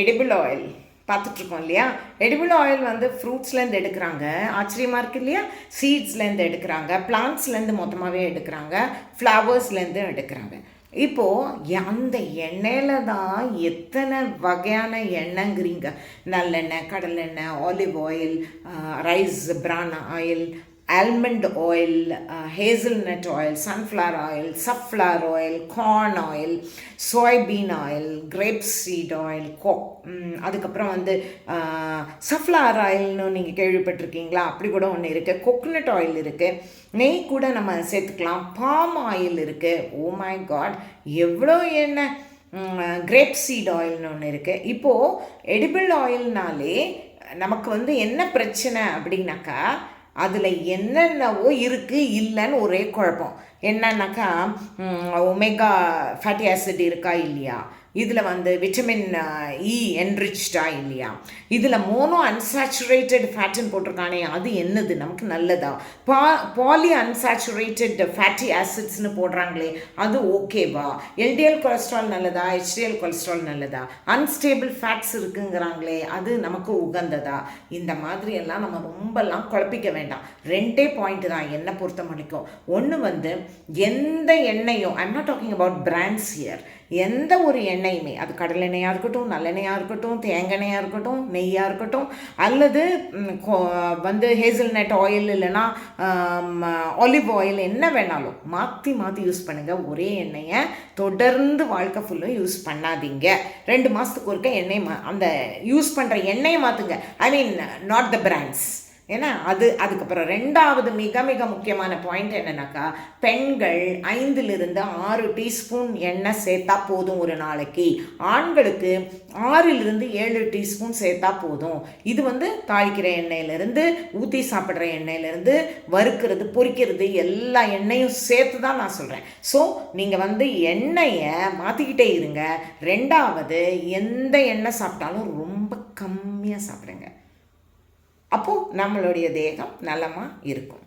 Edible oil பார்த்துட்ருக்கோம் இல்லையா? Edible oil வந்து ஃப்ரூட்ஸ்லேருந்து எடுக்கிறாங்க. ஆச்சரியமாக இருக்குது இல்லையா? சீட்ஸ்லேருந்து எடுக்கிறாங்க. பிளான்ட்ஸ்லேருந்து மொத்தமாகவே எடுக்கிறாங்க. ஃப்ளவர்ஸ்லேருந்து எடுக்கிறாங்க. இப்போது அந்த எண்ணெயில் தான் எத்தனை வகையான எண்ணெய்ங்கிறீங்க. நல்லெண்ணெய் கடலெண்ணெய் olive oil rice bran oil almond oil hazelnut oil sunflower oil safflower oil corn oil soybean oil grape seed oil கோ அதுக்கப்புறம் வந்து சஃப்ளவர் ஆயில்னு நீங்கள் கேள்விப்பட்டிருக்கீங்களா? அப்படி கூட ஒன்று இருக்குது கொக்கனட் ஆயில் இருக்குது நெய் கூட நம்ம சேர்த்துக்கலாம். பாம் ஆயில் இருக்குது ஓ மை காட் எவ்வளோ என்ன கிரேப் சீட் ஆயில்னு ஒன்று இருக்குது இப்போது எடிபிள் ஆயில்னாலே நமக்கு வந்து என்ன பிரச்சனை அப்படின்னாக்கா அதில் என்னென்னவோ இருக்குது இல்லைன்னு ஒரே குழப்பம். என்னன்னாக்கா ஒமேகா ஃபேட்டி ஆசிட் இருக்கா இல்லையா? இதில் வந்து விட்டமின் இ என்ரிச்டா இல்லையா? இதில் மோனோ அன்சாச்சுரேட்டட் ஃபேட்டுன்னு போட்டிருக்கானே அது என்னது? நமக்கு நல்லதா? பா பாலி அன்சாச்சுரேட்டட் ஃபேட்டி ஆசிட்ஸ்னு போடுறாங்களே அது ஓகேவா எல்டிஎல் கொலஸ்ட்ரால் நல்லதா? ஹெச்டிஎல் கொலஸ்ட்ரால் நல்லதா? அன்ஸ்டேபிள் ஃபேட்ஸ் இருக்குங்கிறாங்களே அது நமக்கு உகந்ததா? இந்த மாதிரி எல்லாம் நம்ம ரொம்பலாம் குழப்பிக்க வேண்டாம். ரெண்டே பாயிண்ட் தான் என்னை பொறுத்த வரைக்கும். ஒன்று வந்து எந்த எண்ணெயும் I'm not talking about brands here எந்த ஒரு எண்ணெயுமே அது கடலெண்ணெயாக இருக்கட்டும் நல்லெண்ணெயாக இருக்கட்டும் தேங்காய்யாக இருக்கட்டும் நெய்யாக இருக்கட்டும் அல்லது வந்து ஹேசல்நட் ஆயில் இல்லைன்னா ஆலிவ் ஆயில் என்ன வேணாலும் மாற்றி மாற்றி யூஸ் பண்ணுங்கள் ஒரே எண்ணெயை தொடர்ந்து வாழ்க்கை ஃபுல்லும் யூஸ் பண்ணாதீங்க. ரெண்டு மாதத்துக்கு ஒருக்க எண்ணெய் மா அந்த யூஸ் பண்ணுற எண்ணெயை மாற்றுங்க ஐ மீன் நாட் த பிராண்ட்ஸ் ஏன்னா அது அதுக்கப்புறம் ரெண்டாவது மிக மிக முக்கியமான பாயிண்ட் என்னன்னாக்கா பெண்கள் ஐந்திலிருந்து ஆறு டீஸ்பூன் எண்ணெய் சேர்த்தா போதும் ஒரு நாளைக்கு. ஆண்களுக்கு ஆறிலிருந்து ஏழு டீஸ்பூன் சேர்த்தா போதும். இது வந்து தாளிக்கிற எண்ணெயிலேருந்து ஊற்றி சாப்பிட்ற எண்ணெயிலேருந்து வறுக்கிறது பொறிக்கிறது எல்லா எண்ணெயும் சேர்த்து தான் நான் சொல்கிறேன் ஸோ நீங்கள் வந்து எண்ணெயை மாற்றிக்கிட்டே இருங்க. ரெண்டாவது எந்த எண்ணெய் சாப்பிட்டாலும் ரொம்ப கம்மியாக சாப்பிடுங்க. அப்போது நம்மளுடைய தேகம் நலமாக இருக்கும்.